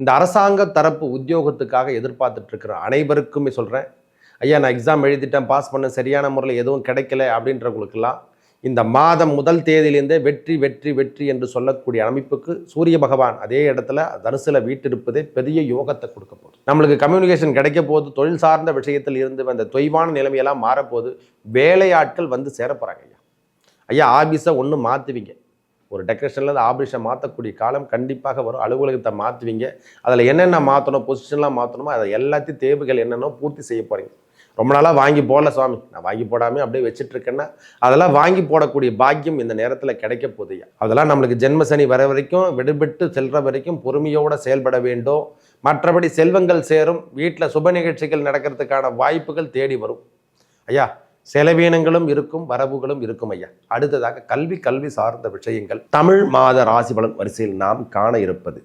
இந்த அரசாங்க தரப்பு உத்தியோகத்துக்காக எதிர்பார்த்துட்டு இருக்கிற அனைவருக்குமே சொல்கிறேன் ஐயா நான் எக்ஸாம் எழுதிட்டேன் பாஸ் பண்ண சரியான முறையில் எதுவும் கிடைக்கல அப்படின்றவங்களுக்கெல்லாம் இந்த மாதம் முதல் தேதியிலேருந்தே வெற்றி வெற்றி வெற்றி என்று சொல்லக்கூடிய அமைப்புக்கு சூரிய பகவான் அதே இடத்துல தனுசுல வீட்டிருப்பதே பெரிய யோகத்தை கொடுக்க போகுது. நம்மளுக்கு கம்யூனிகேஷன் கிடைக்க போகுது தொழில் சார்ந்த விஷயத்தில் இருந்து வந்த தொய்வான நிலைமையெல்லாம் மாறப்போகுது வேலையாட்கள் வந்து சேரப்போகிறாங்க ஐயா. ஐயா ஆபீஸை ஒன்று மாற்றுவீங்க ஒரு டெக்கரேஷன்லேருந்து ஆபீஸை மாற்றக்கூடிய காலம் கண்டிப்பாக வரும். அலுவலகத்தை மாற்றுவீங்க அதில் என்னென்ன மாற்றணும் பொசிஷன்லாம் மாற்றணுமோ அதை எல்லாத்தையும் தேவைகள் என்னென்னோ பூர்த்தி செய்ய போகிறீங்க ரொம்ப நாளாக வாங்கி போடல சுவாமி. நான் வாங்கி போடாமல் அப்படியே வச்சுட்டு இருக்கேன்னா அதெல்லாம் வாங்கி போடக்கூடிய பாக்கியம் இந்த நேரத்தில் கிடைக்க போதையா அதெல்லாம் நம்மளுக்கு ஜென்ம சனி வர வரைக்கும் விடுபட்டு செல்ற வரைக்கும் பொறுமையோடு செயல்பட வேண்டும். மற்றபடி செல்வங்கள் சேரும். வீட்டில் சுப நிகழ்ச்சிகள் நடக்கிறதுக்கான வாய்ப்புகள் தேடி வரும். ஐயா செலவீனங்களும் இருக்கும் வரவுகளும் இருக்கும் ஐயா. அடுத்ததாக கல்வி கல்வி சார்ந்த விஷயங்கள். தமிழ் மாத ராசி பலன் வரிசையில் நாம் காண இருப்பது.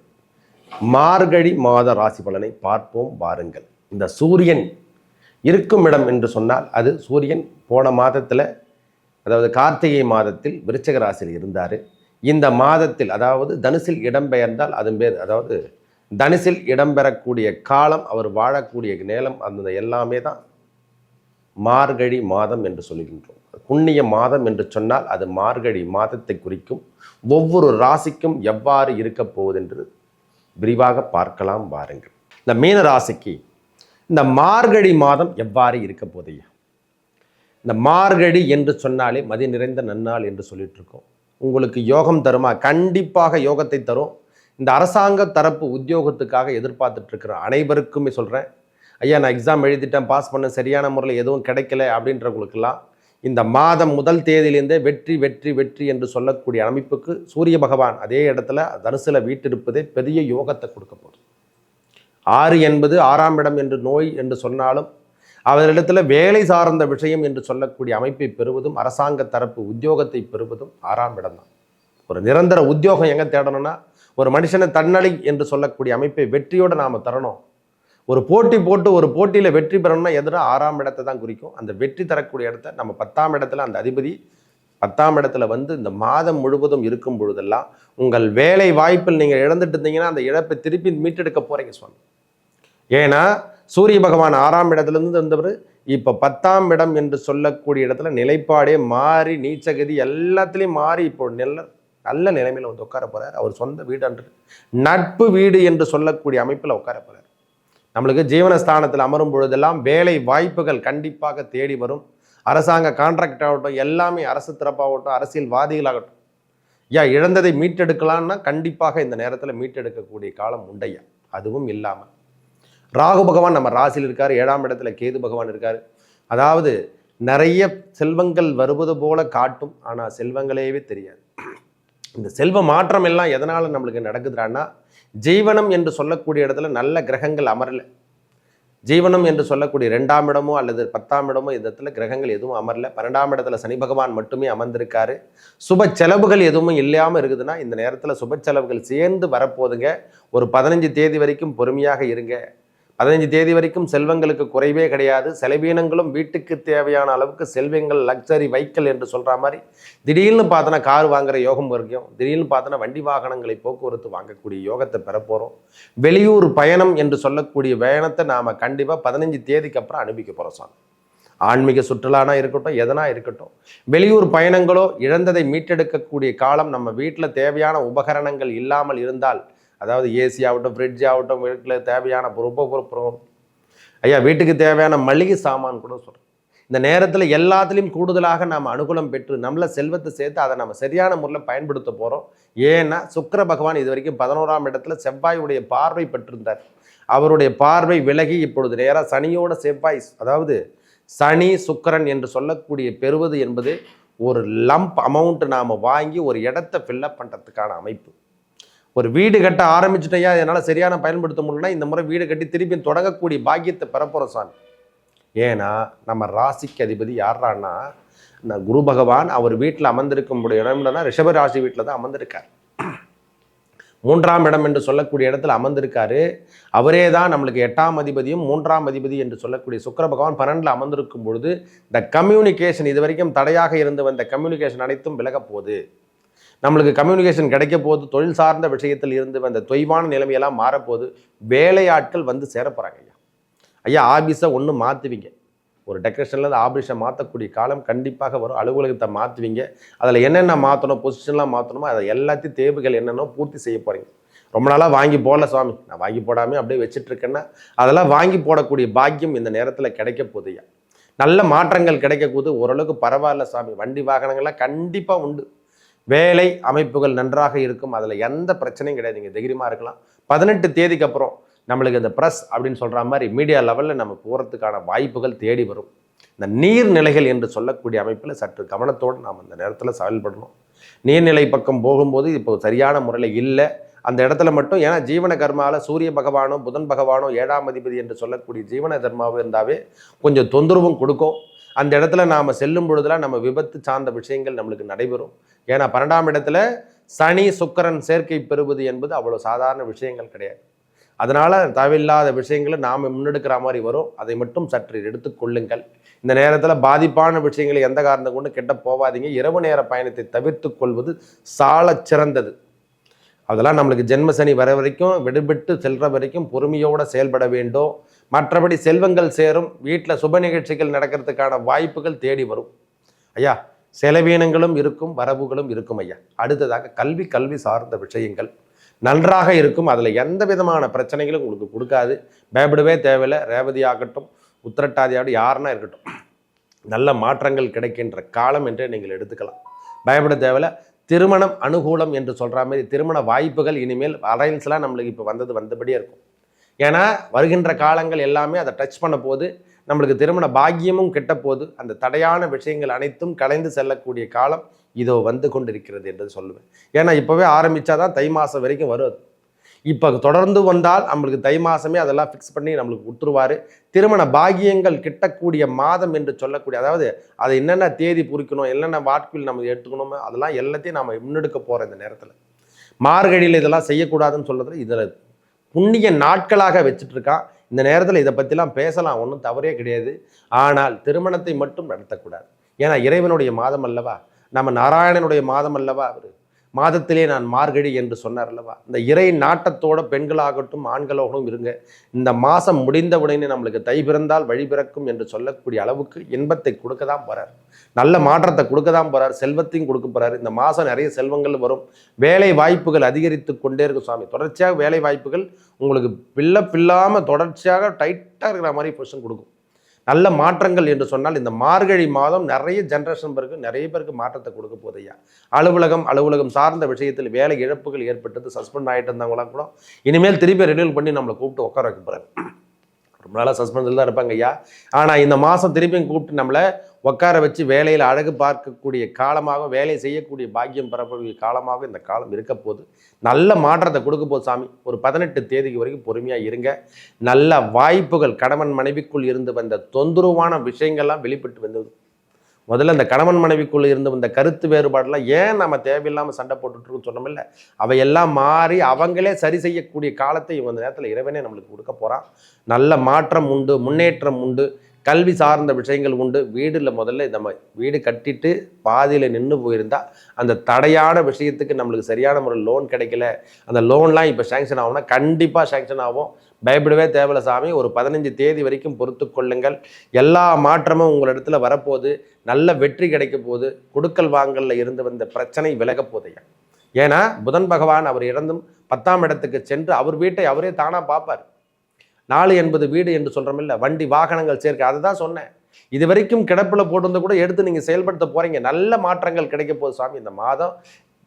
மார்கழி மாத ராசி பலனை பார்ப்போம் வாருங்கள். இந்த சூரியன் இருக்கும் இடம் என்று சொன்னால் அது சூரியன் போன மாதத்தில் அதாவது கார்த்திகை மாதத்தில் விருச்சக ராசியில் இருந்தார். இந்த மாதத்தில் அதாவது தனுசில் இடம்பெயர்ந்தால் அதன் பேர் அதாவது தனுசில் இடம்பெறக்கூடிய காலம் அவர் வாழக்கூடிய நேரம் அந்த எல்லாமே தான் மார்கழி மாதம் என்று சொல்கின்றோம். புண்ணிய மாதம் என்று சொன்னால் அது மார்கழி மாதத்தை குறிக்கும். ஒவ்வொரு ராசிக்கும் எவ்வாறு இருக்க போவதென்று விரிவாக பார்க்கலாம் வாருங்கள். இந்த மீன ராசிக்கு இந்த மார்கழி மாதம் எவ்வாறு இருக்க போதையா இந்த மார்கழி என்று சொன்னாலே மதி நிறைந்த நன்னாள் என்று சொல்லிட்டு இருக்கோம் உங்களுக்கு யோகம் தருமா? கண்டிப்பாக யோகத்தை தரும். இந்த அரசாங்க தரப்பு உத்தியோகத்துக்காக எதிர்பார்த்துட்ருக்கிற அனைவருக்குமே சொல்கிறேன் ஐயா நான் எக்ஸாம் எழுதிட்டேன் பாஸ் பண்ண சரியான முறையில் எதுவும் கிடைக்கல அப்படின்றவங்களுக்கெல்லாம் இந்த மாதம் முதல் தேதியிலேருந்தே வெற்றி வெற்றி வெற்றி என்று சொல்லக்கூடிய அமைப்புக்கு சூரிய பகவான் அதே இடத்துல தனுசுல வீட்டிருப்பதே பெரிய யோகத்தை கொடுக்க போகுது. ஆறு என்பது ஆறாம் இடம் என்று நோய் என்று சொன்னாலும் அவரிடத்தில் வேலை சார்ந்த விஷயம் என்று சொல்லக்கூடிய அமைப்பை பெறுவதும் அரசாங்க தரப்பு உத்தியோகத்தை பெறுவதும் ஆறாம் இடம்தான் ஒரு நிரந்தர உத்தியோகம் எங்கே தேடணும்னா ஒரு மனுஷனை தன்னலை என்று சொல்லக்கூடிய அமைப்பை வெற்றியோடு நாம் தரணும். ஒரு போட்டி போட்டு ஒரு போட்டியில் வெற்றி பெறணும்னா எதிராக ஆறாம் இடத்தை தான் குறிக்கும். அந்த வெற்றி தரக்கூடிய இடத்த நம்ம பத்தாம் இடத்துல அந்த அதிபதி பத்தாம் இடத்துல வந்து இந்த மாதம் முழுவதும் இருக்கும் பொழுதெல்லாம் உங்கள் வேலை வாய்ப்பில் நீங்கள் இழந்துட்டு இருந்தீங்கன்னா அந்த இழப்பை திருப்பி மீட்டெடுக்க போகிறீங்க சுவாமி. ஏன்னா சூரிய பகவான் ஆறாம் இடத்துலேருந்து இருந்தவர் இப்போ பத்தாம் இடம் என்று சொல்லக்கூடிய இடத்துல நிலைப்பாடே மாறி நீச்சகதி எல்லாத்துலேயும் மாறி இப்போ நல்ல நல்ல நிலைமையில் வந்து உட்கார போகிறார் அவர் சொந்த வீடு நட்பு வீடு என்று சொல்லக்கூடிய அமைப்பில் உட்கார போகிறார் நம்மளுக்கு ஜீவனஸ்தானத்தில் அமரும் பொழுதெல்லாம் வேலை வாய்ப்புகள் கண்டிப்பாக தேடி வரும். அரசாங்க கான்ட்ராக்ட் ஆகட்டும் எல்லாமே அரசு தரப்பாகட்டும் அரசியல்வாதிகளாகட்டும். ஐயா இழந்ததை மீட்டெடுக்கலான்னா கண்டிப்பாக இந்த நேரத்தில் மீட்டெடுக்கக்கூடிய காலம் உண்டையா? அதுவும் இல்லாமல். ராகு பகவான் நம்ம ராசியில் இருக்கார் ஏழாம் இடத்துல கேது பகவான் இருக்கார். அதாவது நிறைய செல்வங்கள் வருவது போல காட்டும் ஆனால் செல்வங்களேவே தெரியாது. இந்த செல்வ மாற்றம் எல்லாம் எதனால் நம்மளுக்கு நடக்குதுறான்னா ஜீவனம் என்று சொல்லக்கூடிய இடத்துல நல்ல கிரகங்கள் அமரல. ஜீவனம் என்று சொல்லக்கூடிய ரெண்டாம் இடமோ அல்லது பத்தாம் இடமோ இந்த இடத்துல கிரகங்கள் எதுவும் அமரல. பன்னெண்டாம் இடத்துல சனி பகவான் மட்டுமே அமர்ந்திருக்காரு. சுப செலவுகள் எதுவும் இல்லாமல் இருக்குதுன்னா இந்த நேரத்தில் சுப செலவுகள் சேர்ந்து வரப்போதுங்க ஒரு பதினஞ்சு தேதி வரைக்கும் பொறுமையாக இருங்க. பதினஞ்சு தேதி வரைக்கும் செல்வங்களுக்கு குறைவே கிடையாது. செலவீனங்களும் வீட்டுக்கு தேவையான அளவுக்கு செல்வங்கள் லக்ஸரி வைக்கல் என்று சொல்கிற மாதிரி திடீர்னு பார்த்தோன்னா கார் வாங்குற யோகம் வரைக்கும் திடீர்னு பார்த்தோன்னா வண்டி வாகனங்களை போக்குவரத்து வாங்கக்கூடிய யோகத்தை பெறப்போகிறோம் வெளியூர் பயணம் என்று சொல்லக்கூடிய பயணத்தை நாம் கண்டிப்பாக பதினஞ்சு தேதிக்கு அப்புறம் அனுப்பிக்க போகிறோம் சாமி. ஆன்மீக சுற்றுலானா இருக்கட்டும் எதனா இருக்கட்டும். வெளியூர் பயணங்களோ இழந்ததை மீட்டெடுக்கக்கூடிய காலம் நம்ம வீட்டில் தேவையான உபகரணங்கள் இல்லாமல் இருந்தால் அதாவது ஏசி ஆகட்டும் ஃப்ரிட்ஜ் ஆகட்டும் வீட்டில் தேவையான ரொம்ப பொறுப்புறம் ஐயா வீட்டுக்கு தேவையான மளிகை சாமான் கூட சொல்கிறேன் இந்த நேரத்தில் எல்லாத்துலேயும் கூடுதலாக நாம் அனுகூலம் பெற்று நம்மளை செல்வத்தை சேர்த்து அதை நம்ம சரியான முறையில் பயன்படுத்த போகிறோம் ஏன்னா சுக்கிர பகவான் இது வரைக்கும் பதினோராம் இடத்துல செவ்வாயுடைய பார்வை பெற்றிருந்தார். அவருடைய பார்வை விலகி இப்பொழுது நேராக சனியோட செவ்வாய் அதாவது சனி சுக்கரன் என்று சொல்லக்கூடிய பெறுவது என்பது ஒரு லம்ப் அமௌண்ட் நாம் வாங்கி ஒரு இடத்த ஃபில்லப் பண்ணுறதுக்கான அமைப்பு. ஒரு வீடு கட்ட ஆரம்பிச்சிட்டையா? என்னால் சரியான பயன்படுத்த முடியலன்னா இந்த முறை வீடு கட்டி திருப்பி தொடங்கக்கூடிய பாக்கியத்தை பெறப்போகிற சாமி. ஏன்னா நம்ம ராசிக்கு அதிபதி யாரான்னா நான் குரு பகவான் அவர் வீட்டில் அமர்ந்திருக்கும் இடம்னா ரிஷப ராசி வீட்டில் தான் அமர்ந்திருக்கார். மூன்றாம் இடம் என்று சொல்லக்கூடிய இடத்துல அமர்ந்திருக்காரு. அவரே தான் நம்மளுக்கு எட்டாம் அதிபதியும் மூன்றாம் அதிபதி என்று சொல்லக்கூடிய சுக்கர பகவான் பன்னெண்டில் அமர்ந்திருக்கும் பொழுது இந்த கம்யூனிகேஷன் இது வரைக்கும் தடையாக இருந்து வந்த கம்யூனிகேஷன் அனைத்தும் விலகப் போகுது. நம்மளுக்கு கம்யூனிகேஷன் கிடைக்க போது தொழில் சார்ந்த விஷயத்தில் இருந்து அந்த தொய்வான நிலைமையெல்லாம் மாறப்போது வேலையாட்கள் வந்து சேர போகிறாங்க ஐயா. ஐயா ஆபீஸை ஒன்று மாற்றுவீங்க ஒரு டெக்கரேஷன்லேருந்து ஆபீஸை மாற்றக்கூடிய காலம் கண்டிப்பாக வரும். அலுவலகத்தை மாற்றுவீங்க அதில் என்னென்ன மாற்றணும் பொசிஷன்லாம் மாற்றணுமோ அதை எல்லாத்தையும் தேவைகள் என்னென்னோ பூர்த்தி செய்ய போகிறீங்க ரொம்ப நாளாக வாங்கி போடல சுவாமி. நான் வாங்கி போடாமல் அப்படியே வச்சுட்ருக்கேன்னா அதெல்லாம் வாங்கி போடக்கூடிய பாக்கியம் இந்த நேரத்தில் கிடைக்க போதையா நல்ல மாற்றங்கள் கிடைக்கக்கூது ஓரளவுக்கு பரவாயில்ல சாமி வண்டி வாகனங்கள்லாம் கண்டிப்பாக உண்டு. வேலை அமைப்புகள் நன்றாக இருக்கும். அதில் எந்த பிரச்சனையும் கிடையாது. நீங்கள் தைரியமாக இருக்கலாம். பதினெட்டு தேதிக்கு அப்புறம் நம்மளுக்கு இந்த ப்ரெஸ் அப்படின்னு சொல்கிற மாதிரி மீடியா லெவலில் நம்ம போகிறதுக்கான வாய்ப்புகள் தேடி வரும். இந்த நீர்நிலைகள் என்று சொல்லக்கூடிய அமைப்பில் சற்று கவனத்தோடு நாம் அந்த நேரத்தில் செயல்படணும் நீர்நிலை பக்கம் போகும்போது இப்போ சரியான முறையில் இல்லை. அந்த இடத்துல மட்டும் ஏன்னா ஜீவன கர்மாவில் சூரிய பகவானோ புதன் பகவானோ ஏழாம் அதிபதி என்று சொல்லக்கூடிய ஜீவன கர்மாவும் இருந்தாவே கொஞ்சம் தொந்தரவும் கொடுக்கும். அந்த இடத்துல நாம் செல்லும் பொழுதுலாம் நம்ம விபத்து சார்ந்த விஷயங்கள் நம்மளுக்கு நடைபெறும். ஏன்னா பன்னெண்டாம் இடத்துல சனி சுக்கரன் சேர்க்கை பெறுவது என்பது அவ்வளோ சாதாரண விஷயங்கள் கிடையாது. அதனால் தேவையில்லாத விஷயங்களை நாம் முன்னெடுக்கிற மாதிரி வரும். அதை மட்டும் சற்று எடுத்துக்கொள்ளுங்கள் இந்த நேரத்தில் பாதிப்பான விஷயங்களை எந்த காரணம் கொண்டு கெட்ட போவாதீங்க இரவு நேர பயணத்தை தவிர்த்து கொள்வது சால சிறந்தது. அதெல்லாம் நம்மளுக்கு ஜென்ம சனி வர வரைக்கும் விடுபட்டு செல்கிற வரைக்கும் பொறுமையோடு செயல்பட வேண்டும். மற்றபடி செல்வங்கள் சேரும். வீட்டில் சுப நிகழ்ச்சிகள் நடக்கிறதுக்கான வாய்ப்புகள் தேடி வரும். ஐயா செலவீனங்களும் இருக்கும் வரவுகளும் இருக்கும் ஐயா. அடுத்ததாக கல்வி கல்வி சார்ந்த விஷயங்கள். நன்றாக இருக்கும். அதில் எந்த விதமான பிரச்சனைகளும் உங்களுக்கு கொடுக்காது. பயப்படவே தேவையில்லை. ரேவதி ஆகட்டும் உத்திரட்டாதியாகட்டும் யாருன்னா இருக்கட்டும். நல்ல மாற்றங்கள் கிடைக்கின்ற காலம் என்றே நீங்கள் எடுத்துக்கலாம். பயப்பட தேவையில்ல. திருமணம் அனுகூலம் என்று சொல்கிற மாதிரி திருமண வாய்ப்புகள் இனிமேல் அலைன்ஸ்லாம் நம்மளுக்கு இப்போ வந்தது வந்தபடியே இருக்கும். ஏன்னா வருகின்ற காலங்கள் எல்லாமே அதை டச் பண்ண போது நம்மளுக்கு திருமண பாக்கியமும் கெட்ட போது அந்த தடையான விஷயங்கள் அனைத்தும் கலைந்து செல்லக்கூடிய காலம் இதோ வந்து கொண்டிருக்கிறது என்று சொல்லுவேன். ஏன்னா இப்போவே ஆரம்பித்தாதான் தை மாதம் வரைக்கும் வரும் இப்போ தொடர்ந்து வந்தால் நம்மளுக்கு தை மாதமே அதெல்லாம் ஃபிக்ஸ் பண்ணி நம்மளுக்கு விட்டுருவார் திருமண பாகியங்கள் கிட்டக்கூடிய மாதம் என்று சொல்லக்கூடிய அதாவது அதை என்னென்ன தேதி குறிக்கணும் என்னென்ன வாட்பில் நம்ம எடுத்துக்கணுமோ அதெல்லாம் எல்லாத்தையும் நம்ம முன்னெடுக்க போகிறோம் இந்த நேரத்தில். மார்கழியில் இதெல்லாம் செய்யக்கூடாதுன்னு சொல்கிறதுல இதில் புண்ணிய நாட்களாக வச்சுட்ருக்கான். இந்த நேரத்தில் இதை பற்றிலாம் பேசலாம் ஒன்றும் தவறே கிடையாது. ஆனால் திருமணத்தை மட்டும் நடத்தக்கூடாது. ஏன்னா இறைவனுடைய மாதம் அல்லவா? நம்ம நாராயணனுடைய மாதம் அல்லவா? அவர் மாதத்திலே நான் மார்கழி என்று சொன்னார் அல்லவா இந்த இறை நாட்டத்தோட பெண்களாகட்டும் ஆண்களாகட்டும் இருங்க. இந்த மாதம் முடிந்த உடனே நம்மளுக்கு தை பிறந்தால் வழி பிறக்கும் என்று சொல்லக்கூடிய அளவுக்கு இன்பத்தை கொடுக்க தான் போறார். நல்ல மாற்றத்தை கொடுக்க தான் போறார். செல்வத்தையும் கொடுக்க போறார். இந்த மாதம் நிறைய செல்வங்கள் வரும். வேலை வாய்ப்புகள் அதிகரித்து கொண்டே இருக்கும் சுவாமி. தொடர்ச்சியாக வேலை வாய்ப்புகள் உங்களுக்கு பில்ல பில்லாமல் தொடர்ச்சியாக டைட்டாக இருக்கிற மாதிரி பொசிஷன் கொடுக்கும். நல்ல மாற்றங்கள் என்று சொன்னால் இந்த மார்கழி மாதம் நிறைய ஜென்ரேஷன் பேருக்கு நிறைய பேருக்கு மாற்றத்தை கொடுக்க போதையா அலுவலகம் அலுவலகம் சார்ந்த விஷயத்தில் வேலை இழப்புகள் ஏற்பட்டது சஸ்பெண்ட் ஆகிட்டு இருந்தவங்களாம் கூட இனிமேல் திருப்பி ரினியூல் பண்ணி நம்மளை கூப்பிட்டு உட்கார வைக்க போகிறாங்க ரொம்ப நாளாக சஸ்பெண்டில் தான் இருப்பாங்க ஐயா. ஆனால் இந்த மாதம் திருப்பியும் கூப்பிட்டு நம்மளை உட்கார வச்சு வேலையில் அழகு பார்க்கக்கூடிய காலமாக வேலை செய்யக்கூடிய பாக்கியம் பெறக்கூடிய காலமாக இந்த காலம் இருக்க போது நல்ல மாற்றத்தை கொடுக்க போது சாமி. ஒரு பதினெட்டு தேதிக்கு வரைக்கும் பொறுமையாக இருங்க. நல்ல வாய்ப்புகள் கணவன் மனைவிக்குள் இருந்து வந்த தொந்தரவான விஷயங்கள்லாம் வெளிப்பட்டு வந்தது. முதல்ல இந்த கணவன் மனைவிக்குள்ளே இருந்து வந்த கருத்து வேறுபாடெல்லாம் ஏன் நம்ம தேவையில்லாமல் சண்டை போட்டுட்ருக்கோம் சொன்னோமில்ல அவையெல்லாம் மாறி அவங்களே சரி செய்யக்கூடிய காலத்தை இவங்க இந்த நேரத்தில் இறைவனே நம்மளுக்கு கொடுக்க போகிறான் நல்ல மாற்றம் உண்டு முன்னேற்றம் உண்டு. கல்வி சார்ந்த விஷயங்கள் உண்டு. வீடில் முதல்ல நம்ம வீடு கட்டிட்டு பாதியில் நின்று போயிருந்தா அந்த தடையான விஷயத்துக்கு நம்மளுக்கு சரியான முறையில் லோன் கிடைக்கல. அந்த லோன்லாம் இப்போ சேங்ஷன் ஆகும்னா கண்டிப்பாக சேங்ஷன் ஆகும். பயப்படவே தேவையில்ல சாமி. ஒரு பதினஞ்சு தேதி வரைக்கும் பொறுத்து கொள்ளுங்கள். எல்லா மாற்றமும் உங்களிடத்துல வரப்போகுது. நல்ல வெற்றி கிடைக்க போகுது. கொடுக்கல் வாங்கலில் இருந்து வந்த பிரச்சனை விலக போதையா ஏன்னா புதன் பகவான் அவர் இறந்தும் பத்தாம் இடத்துக்கு சென்று அவர் வீட்டை அவரே தானாக பார்ப்பார். நாலு என்பது வீடு என்று சொல்கிறோமில்ல வண்டி வாகனங்கள் சேர்க்கை அதை தான் சொன்னேன். இது வரைக்கும் கிடப்பில் போட்டிருந்த கூட எடுத்து நீங்கள் செயல்படுத்த போகிறீங்க நல்ல மாற்றங்கள் கிடைக்க போகுது சாமி. இந்த மாதம்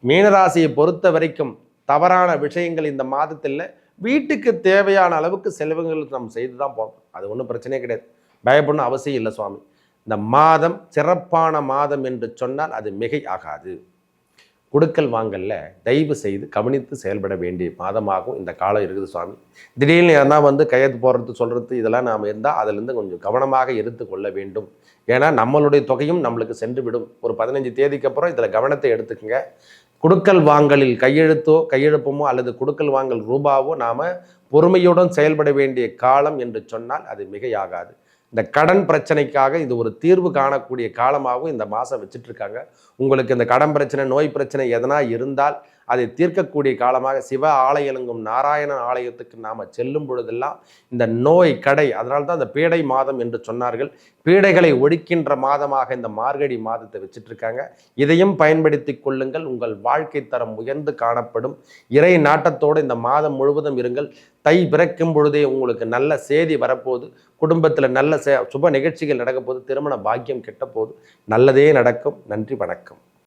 மீனராசியை பொறுத்த வரைக்கும் தவறான விஷயங்கள் இந்த மாதத்தில் வீட்டுக்கு தேவையான அளவுக்கு செலவுகள் நம்ம செய்து தான் போகணும். அது ஒன்றும் பிரச்சனையே கிடையாது. பயப்படணும் அவசியம் இல்லை சுவாமி இந்த மாதம் சிறப்பான மாதம் என்று சொன்னால் அது மிகை ஆகாது கொடுக்கல் வாங்கல்ல தயவு செய்து கவனித்து செயல்பட வேண்டிய மாதமாகவும் இந்த காலம் இருக்குது சுவாமி. திடீர்னு எதனா வந்து கையெழுத்து போடுறது சொல்கிறது இதெல்லாம் நாம் இருந்தால் அதிலிருந்து கொஞ்சம் கவனமாக இருந்து கொள்ள வேண்டும். ஏன்னா நம்மளுடைய தொகையும் நம்மளுக்கு சென்று விடும் ஒரு பதினஞ்சு தேதிக்கு அப்புறம் இதில் கவனத்தை எடுத்துக்கோங்க. கொடுக்கல் வாங்கலில் கையெழுத்தோ கையெழுப்பமோ அல்லது கொடுக்கல் வாங்கல் ரூபாவோ நாம் பொறுமையுடன் செயல்பட வேண்டிய காலம் என்று சொன்னால் அது மிகையாகாது. இந்த கடன் பிரச்சனைக்காக இது ஒரு தீர்வு காணக்கூடிய காலமாகவும் இந்த மாதம் வச்சுட்ருக்காங்க. உங்களுக்கு இந்த கடன் பிரச்சனை நோய் பிரச்சனை எதனா இருந்தால் அதை தீர்க்கக்கூடிய காலமாக சிவ ஆலயலுங்கும் நாராயணன் ஆலயத்துக்கு நாம் செல்லும் பொழுதெல்லாம் இந்த நோய் கடை அதனால தான் இந்த பீடை மாதம் என்று சொன்னார்கள். பீடைகளை ஒழிக்கின்ற மாதமாக இந்த மார்கழி மாதத்தை வச்சுட்டு இருக்காங்க இதையும் பயன்படுத்தி கொள்ளுங்கள். உங்கள் வாழ்க்கை தரம் உயர்ந்து காணப்படும். இறை நாட்டத்தோடு இந்த மாதம் முழுவதும் இருங்கள். தை பிறக்கும் பொழுதே உங்களுக்கு நல்ல செய்தி வரப்போகுது குடும்பத்தில் நல்ல சே சுப நிகழ்ச்சிகள் நடக்க போது திருமண பாக்கியம் கெட்ட போது நல்லதே நடக்கும். நன்றி வணக்கம்.